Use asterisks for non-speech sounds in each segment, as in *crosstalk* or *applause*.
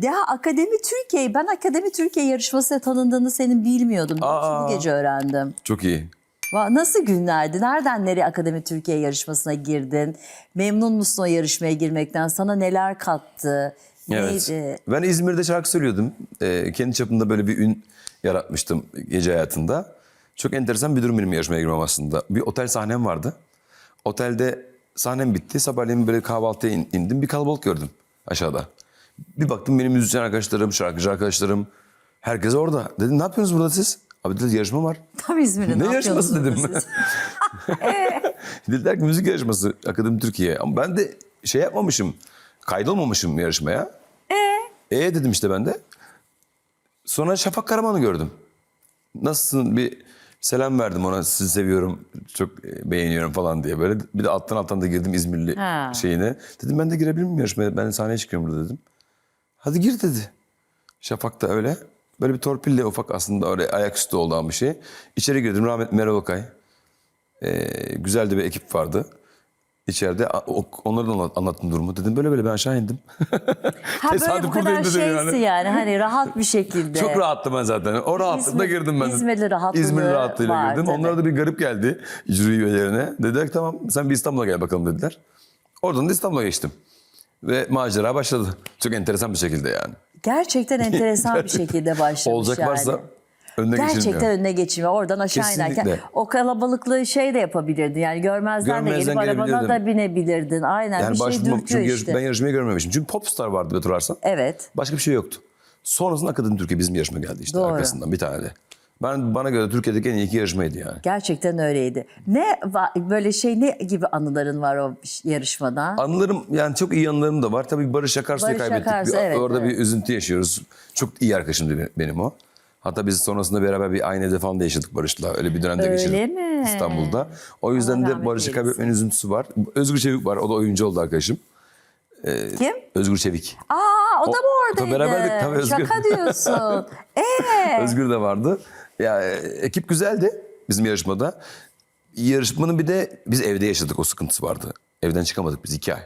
Ya Akademi Türkiye, ben Akademi Türkiye yarışmasına tanındığını senin bilmiyordum. Aa. Bu gece öğrendim. Çok iyi. Va- Nasıl günlerdi? Nereden nereye Akademi Türkiye yarışmasına girdin? Memnun musun o yarışmaya girmekten? Sana neler kattı? Evet. Neydi? Ben İzmir'de şarkı söylüyordum. Ee, kendi çapımda böyle bir ün yaratmıştım gece hayatında. Çok enteresan bir durum benim yarışmaya girmem aslında. Bir otel sahnem vardı. Otelde sahnem bitti. Sabahleyin böyle kahvaltıya in- indim. Bir kalabalık gördüm aşağıda. Bir baktım benim müzisyen arkadaşlarım, şarkıcı arkadaşlarım. Herkes orada. Dedim ne yapıyorsunuz burada siz? Abi dedi yarışma var. Tam İzmir'de Ne ne, yarışması dedim. *laughs* Dediler ki müzik yarışması Akademi Türkiye. Ama ben de şey yapmamışım. Kaydolmamışım yarışmaya. Ee? Ee dedim işte ben de. Sonra Şafak Karaman'ı gördüm. Nasılsın bir selam verdim ona sizi seviyorum çok e, beğeniyorum falan diye böyle. Bir de alttan alttan da girdim İzmirli Ha. şeyine. Dedim ben de girebilir miyim yarışmaya? Ben sahneye çıkıyorum burada dedim. Hadi gir dedi. Şafak da öyle. Böyle bir torpille ufak aslında öyle ayaküstü olan bir şey. İçeri girdim rahmetli Meral Okay. Ee, güzel de bir ekip vardı. İçeride onlara da anlat- anlattım durumu. Dedim böyle böyle ben aşağı indim. Ha *laughs* böyle bu kadar şeysi yani. yani. hani rahat bir şekilde. Çok rahattım ben zaten. O rahatlıkla İzmir- girdim ben. İzmirli rahatlığı İzmir rahatlığıyla var girdim. tabii. Onlara da bir garip geldi jüri üyelerine. Dediler ki tamam sen bir İstanbul'a gel bakalım dediler. Oradan da İstanbul'a geçtim. Ve macera başladı. Çok enteresan bir şekilde yani. Gerçekten *laughs* enteresan bir şekilde başlamış Olacak yani. varsa önüne Gerçekten geçilmiyor. önüne geçmiyor. Oradan aşağı inerken Kesinlikle. o kalabalıklı şey de yapabilirdin. Yani görmezden, de Görmezden gelip arabana da binebilirdin. Aynen Yani bir şey dürtüyor işte. ben yarışmayı görmemişim. Çünkü Popstar vardı hatırlarsan. Evet. Başka bir şey yoktu. Sonrasında Akademi Türkiye bizim yarışma geldi işte Doğru. arkasından bir tane de. Ben bana göre Türkiye'deki en iyi iki yarışmaydı yani. Gerçekten öyleydi. Ne böyle şey ne gibi anıların var o yarışmada? Anılarım yani çok iyi anılarım da var. Tabii Barış Akarsu'yu kaybettik. Akarsu, Bir- evet, Orada evet. bir üzüntü yaşıyoruz. Çok iyi arkadaşımdı be- benim o. Hatta biz sonrasında beraber bir aynı evde falan da yaşadık Barış'la. Öyle bir dönemde Öyle geçirdik mi? İstanbul'da. O yüzden Allah de Barış'ı kaybetmenin üzüntüsü var. Özgür Çevik var. O da oyuncu oldu arkadaşım. Kim? Özgür Çevik. Aa o da mı O- oradaydı? beraberdik, tabii Özgür. Şaka diyorsun. *laughs* Ee, Özgür de vardı. Ya e, ekip güzeldi bizim yarışmada. Yarışmanın bir de biz evde yaşadık o sıkıntısı vardı. Evden çıkamadık biz iki ay.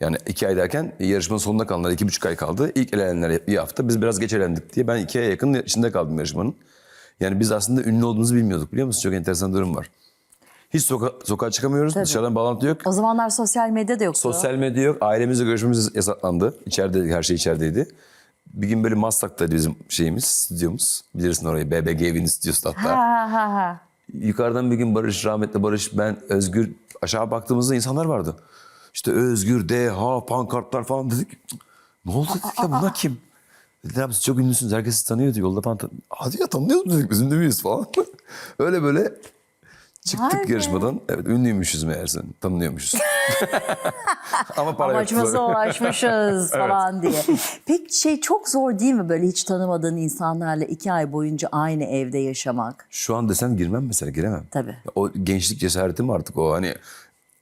Yani iki ay derken yarışmanın sonuna kalanlar iki buçuk ay kaldı. İlk elenenler bir hafta. Biz biraz geç elendik diye ben iki aya yakın içinde kaldım yarışmanın. Yani biz aslında ünlü olduğumuzu bilmiyorduk biliyor musun? Çok enteresan durum var. Hiç soka sokağa çıkamıyoruz. Dışarıdan bağlantı yok. o zamanlar sosyal medya da yoktu. Sosyal medya yok. Ailemizle görüşmemiz yasaklandı. İçeride her şey içerideydi. Bir gün böyle Maslak'taydı bizim şeyimiz, stüdyomuz. Bilirsin orayı. BBG evin stüdyosu hatta. Ha ha ha. Yukarıdan bir gün Barış, rahmetli Barış, ben, Özgür aşağı baktığımızda insanlar vardı. İşte Özgür, DH, pankartlar falan dedik. Ne oldu dedik ya bunlar kim? Dediler siz çok ünlüsünüz. Herkes sizi tanıyor diyor. Yolda tan- Hadi ya tanıyoruz dedik. Biz ünlü müyüz falan. *laughs* Öyle böyle çıktık be. yarışmadan. Evet ünlüymüşüz meğerse. Tanınıyormuşuz. *laughs* Ama para. Amacımıza ulaşmışız *laughs* falan diye. *laughs* Peki şey çok zor değil mi böyle hiç tanımadığın insanlarla iki ay boyunca aynı evde yaşamak? Şu an desen girmem mesela giremem. Tabii. O gençlik cesareti mi artık o hani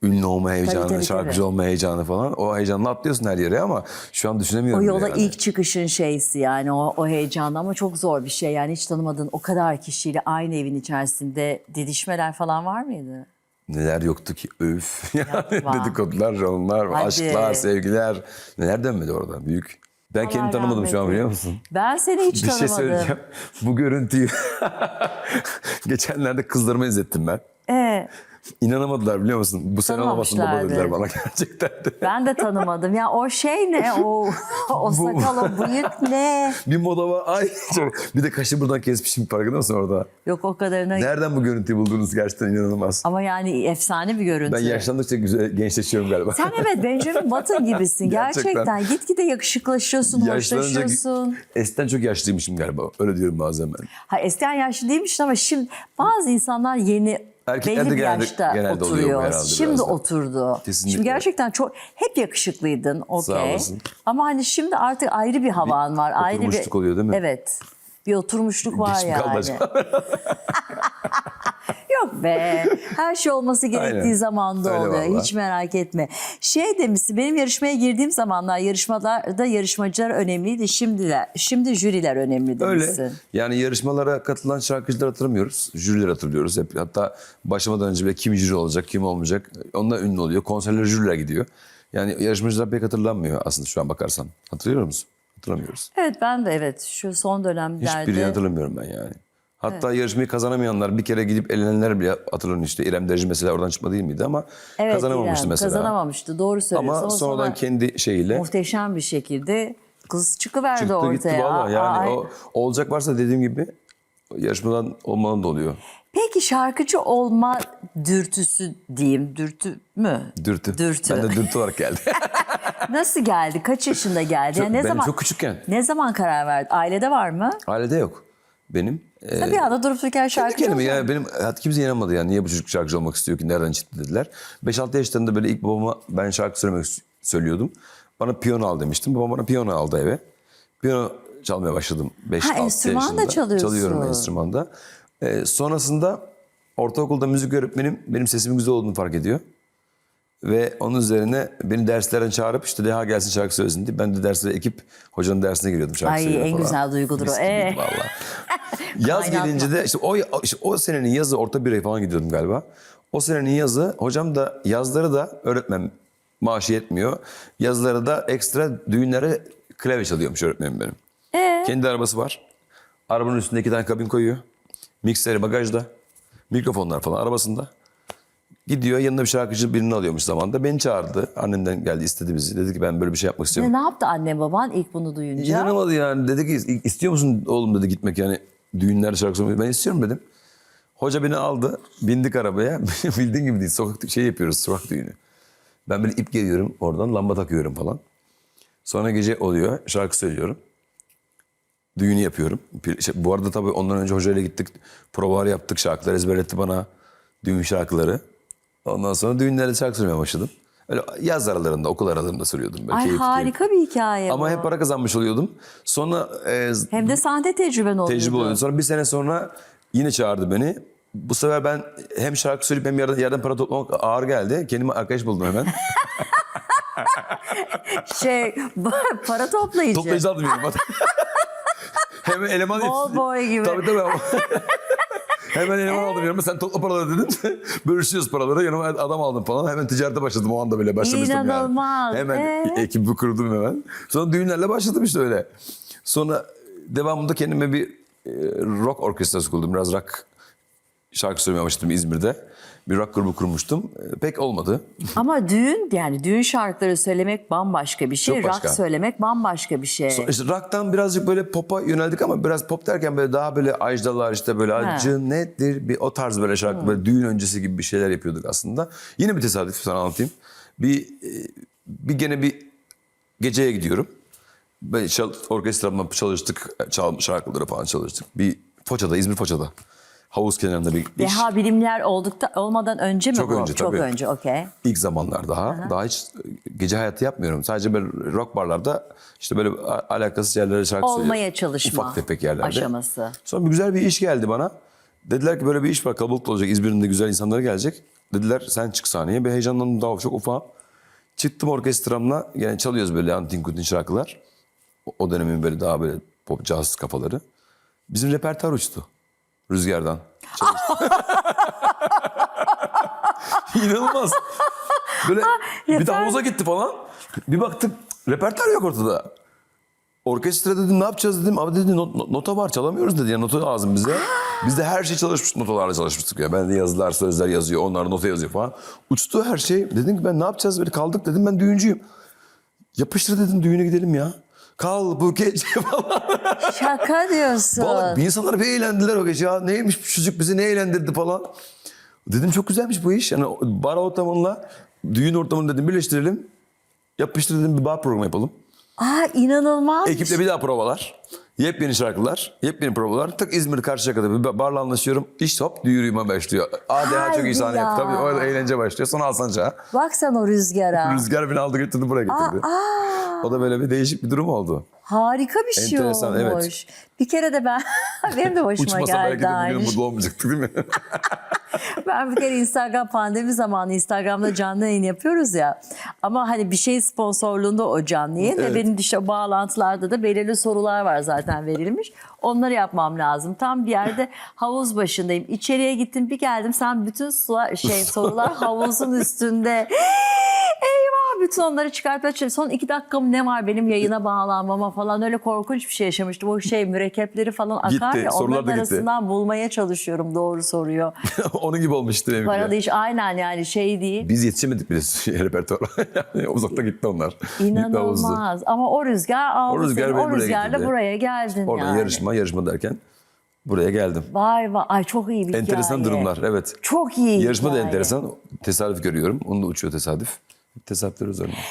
ünlü olma heyecanı, tabii, şarkıcı tabii. olma heyecanı falan. O heyecanla atlıyorsun her yere ama şu an O düşünemiyorum. yola bile yani. ilk çıkışın şeysi yani o, o heyecan ama çok zor bir şey. Yani hiç tanımadığın o kadar kişiyle aynı evin içerisinde didişmeler falan var mıydı? Neler yoktu ki öf. *laughs* Yani Yapma. dedikodular, onlar, Hadi. aşklar, sevgiler. Neler dönmedi orada büyük. Ben kendimi tanımadım şu an biliyor musun? Ben seni hiç *laughs* Bir şey tanımadım. söyleyeceğim. Bu görüntüyü *laughs* geçenlerde kızlarıma izlettim ben. Ee, İnanamadılar biliyor musun? Bu sen olamazsın baba dediler bana gerçekten de. ben de tanımadım. Ya o şey ne? O, *laughs* o sakal, o bıyık ne? Bir moda var. Ay çok. Bir de kaşı buradan kesmişim farkında mısın orada? Yok o kadarına. Nereden bu görüntüyü buldunuz gerçekten inanılmaz. Ama yani efsane bir görüntü. Ben yaşlandıkça güzel gençleşiyorum galiba. Sen evet Benjamin *laughs* Button gibisin. Gerçekten. Gerçekten. Gitgide yakışıklaşıyorsun, Yaşlanınca hoşlaşıyorsun. eskiden çok yaşlıymışım galiba. Öyle diyorum bazen ben. Ha, eskiden yaşlı değilmiştin ama şimdi bazı insanlar yeni Erkekler belli bir genelde- yaşta genelde oturuyor. Şimdi biraz oturdu. Kesinlikle. Şimdi gerçekten çok hep yakışıklıydın. Sağ Okey. olasın. Ama hani şimdi artık ayrı bir havan var. Ayrı bir oluyor değil mi? Evet. Bir oturmuşluk var Geç yani. *laughs* be. *laughs* Her şey olması gerektiği Aynen. zamanda Öyle oluyor. vallahi. Hiç merak etme. Şey demişsin benim yarışmaya girdiğim zamanlar yarışmalarda yarışmacılar önemliydi. Şimdiler, şimdi jüriler önemli demişsin. Öyle. Yani yarışmalara katılan şarkıcıları hatırlamıyoruz. Jürileri hatırlıyoruz. Hep, hatta başlamadan önce bile kim jüri olacak, kim olmayacak. Onlar ünlü oluyor. Konserlere jüriler gidiyor. Yani yarışmacılar pek hatırlanmıyor aslında şu an bakarsan. Hatırlıyor musun? Hatırlamıyoruz. Evet ben de evet şu son dönemlerde. Hiçbirini hatırlamıyorum ben yani. Hatta yarışmayı kazanamayanlar bir kere gidip elenenler bile hatırlıyorum işte İrem Derici mesela oradan çıkma değil miydi ama Evet, kazanamamıştı İrem, mesela. Kazanamamıştı doğru söylüyorsun. Ama O sonradan sonra kendi şeyiyle muhteşem bir şekilde kız çıkıverdi çıktı ortaya. gitti valla. Yani o olacak varsa dediğim gibi yarışmadan olmanın da oluyor. Peki şarkıcı olma dürtüsü diyeyim, dürtü mü? Dürtü. Dürtü. Ben de dürtü olarak geldi. *laughs* Nasıl geldi? Kaç yaşında geldi? Çok- Yani ne benim zaman? çok küçükken. Ne zaman karar verdin? Ailede var mı? Ailede yok. Benim. Ee, bir anda durup dururken kendi şarkıcı kendime olacak. yani benim hayat kimse inanmadı yani niye bu çocuk şarkıcı olmak istiyor ki nereden çıktı dediler. 5-6 yaşlarında böyle ilk babama ben şarkı söylemek söylüyordum. Bana piyano al demiştim. Babam bana piyano aldı eve. Piyano çalmaya başladım 5 Ha, 6 enstrüman da yaşında. çalıyorsun. Çalıyorum enstrümanda. Ee, sonrasında ortaokulda müzik öğretmenim benim sesimin güzel olduğunu fark ediyor. Ve onun üzerine beni derslerden çağırıp işte Deha gelsin şarkı söylesin diye. Ben de derslere ekip hocanın dersine giriyordum şarkı Ay, en falan. güzel duygudur o. Ee? valla. *laughs* Yaz Kaynatma. gelince de işte o, işte o senenin yazı orta bir falan gidiyordum galiba. O senenin yazı hocam da yazları da öğretmen maaşı yetmiyor. Yazları da ekstra düğünlere klavye çalıyormuş öğretmenim benim. Ee? Kendi arabası var. Arabanın üstünde iki tane kabin koyuyor. Mikseri bagajda. Mikrofonlar falan arabasında. Gidiyor yanına bir şarkıcı birini alıyormuş zamanda. Beni çağırdı. Annemden geldi istedi bizi. Dedi ki ben böyle bir şey yapmak istiyorum. Ne, ne yaptı anne baban ilk bunu duyunca? İnanamadı yani. Dedi ki istiyor musun oğlum dedi gitmek yani düğünlerde şarkı söylemek. Ben istiyorum dedim. Hoca beni aldı. Bindik arabaya. *laughs* Bildiğin gibi değil. Sokak şey yapıyoruz. Sokak düğünü. Ben böyle ip geliyorum oradan. Lamba takıyorum falan. Sonra gece oluyor. Şarkı söylüyorum. Düğünü yapıyorum. Şey, bu arada tabii ondan önce hocayla gittik. Provalar yaptık. Şarkılar ezberletti bana. Düğün şarkıları. Ondan sonra düğünlerde şarkı söylemeye başladım. Öyle yaz aralarında, okul aralarında söylüyordum. Böyle Ay keyif keyif. harika bir hikaye Ama bu. hep para kazanmış oluyordum. Sonra e, Hem de sahne tecrüben oluyordu. tecrübe oluyordu. Sonra bir sene sonra yine çağırdı beni. Bu sefer ben hem şarkı söyleyip hem yerden, yerden para toplamak ağır geldi. Kendime arkadaş buldum hemen. *laughs* Şey *laughs* para toplayıcı. Toplayıcı aldım yani. *laughs* hemen eleman... Ball boy gibi. Tabii tabii. Hemen eleman aldım yanıma. Sen topla paraları dedim. *laughs* Bölüşüyoruz paraları. Yanıma adam aldım falan. Hemen ticarete başladım. O anda böyle başlamıştım İnanılmaz. yani. Hemen Ee? ekibi kurdum hemen. Sonra düğünlerle başladım işte öyle. Sonra devamında kendime bir e, rock orkestrası kurdum. Biraz rock şarkı söylemeye başladım İzmir'de. Bir rock grubu kurmuştum. E, Pek olmadı. *laughs* Ama düğün yani düğün şarkıları söylemek bambaşka bir şey. Çok başka. Rock söylemek bambaşka bir şey. İşte rock'tan birazcık böyle pop'a yöneldik ama biraz pop derken böyle daha böyle ajdalar işte böyle acı nedir bir o tarz böyle şarkı böyle düğün öncesi gibi bir şeyler yapıyorduk aslında. Yine bir tesadüf sana anlatayım. Bir e, bir gene bir geceye gidiyorum. Ben çal, orkestramla çalıştık, çal, şarkıları falan çalıştık. Bir Foça'da, İzmir Foça'da. Havuz kenarında bir iş. Deha bilimler oldukta olmadan önce mi Çok bu? önce, Çok tabii. önce okey. İlk zamanlar daha. Daha hiç gece hayatı yapmıyorum. Sadece böyle rock barlarda işte böyle a- alakasız yerlere şarkı Olmaya söylüyorum. çalışma Ufak tefek yerlerde. aşaması. Sonra bir güzel bir iş geldi bana. Dediler ki böyle bir iş var kalabalık da olacak. İzmir'in de güzel insanları gelecek. Dediler sen çık sahneye. Bir heyecanlandım daha çok ufağım. Çıktım orkestramla. Yine çalıyoruz böyle antin kutin şarkılar. O- O dönemin böyle daha böyle pop caz kafaları. Bizim repertuar uçtu. Rüzgardan. *laughs* İnanılmaz. Böyle bir de havuza gitti falan. Bir baktık repertuar yok ortada. Orkestra dedim ne yapacağız dedim. Abi dedi not- not- nota var çalamıyoruz dedi. Ya nota lazım bize. Biz de her şey çalışmış notalarla çalışmıştık ya. Ben de yazılar sözler yazıyor. Onlar nota yazıyor falan. Uçtu her şey. Dedim ki ben ne yapacağız böyle kaldık dedim ben düğüncüyüm. Yapıştır dedim düğüne gidelim ya. Kal bu gece *laughs* falan. Şaka diyorsun. Vallahi bir insanlar bir eğlendiler o gece ya. Neymiş bu çocuk bizi ne eğlendirdi falan. Dedim çok güzelmiş bu iş. Yani bar ortamınla düğün ortamını dedim birleştirelim. Yapıştır dedim bir bar programı yapalım. Aa inanılmaz. Ekiple bir daha provalar. Yepyeni şarkılar, yepyeni provalar. Tak İzmir Karşıyaka'da bir barla anlaşıyorum. İş hop düğürüme başlıyor. ADH çok iyi sahne ya. yaptı. Tabii orada eğlence başlıyor. Sonra Alsancak'a. Bak sen o rüzgara. *laughs* Rüzgar beni aldı götürdü buraya getirdi. Aa, O da böyle bir değişik bir durum oldu. harika bir şey Enteresan, olmuş. evet. Bir kere de ben, *laughs* benim de hoşuma Uçmasa belki geldi de aynı bugün şey. mutlu olmayacaktık değil mi? *laughs* *laughs* Ben bir kere Instagram pandemi zamanı Instagram'da canlı yayın yapıyoruz ya. Ama hani bir şey sponsorluğunda o canlı yayın ve Evet. benim işte bağlantılarda da belirli sorular var zaten verilmiş. Onları yapmam lazım. Tam bir yerde *laughs* havuz başındayım. İçeriye gittim bir geldim sen bütün sular, şey *laughs* sorular havuzun üstünde. Eyvah bütün onları çıkartmaya çalışıyorum. Son iki dakikamı ne var benim yayına bağlanmama falan öyle korkunç bir şey yaşamıştım. O şey mürekkepleri falan akar Gitti, ya onların gitti. arasından bulmaya çalışıyorum doğru soruyor. *laughs* Onun gibi olmuştu benimki. Para da hiç aynen yani şey değil. Biz yetişemedik bile şey, repertuara. yani uzakta gitti onlar. Gitti. İnanılmaz. Ama o rüzgar aldı O rüzgar seni. O rüzgarla buraya geldin Oradan yani. Yarışma, yarışma derken buraya geldim. Vay vay. Ay çok iyi bir Enteresan hikaye. durumlar, evet. Çok iyi Yarışma da hikaye. enteresan. Tesadüf görüyorum. Onu da uçuyor tesadüf. Tesadüfler üzerine.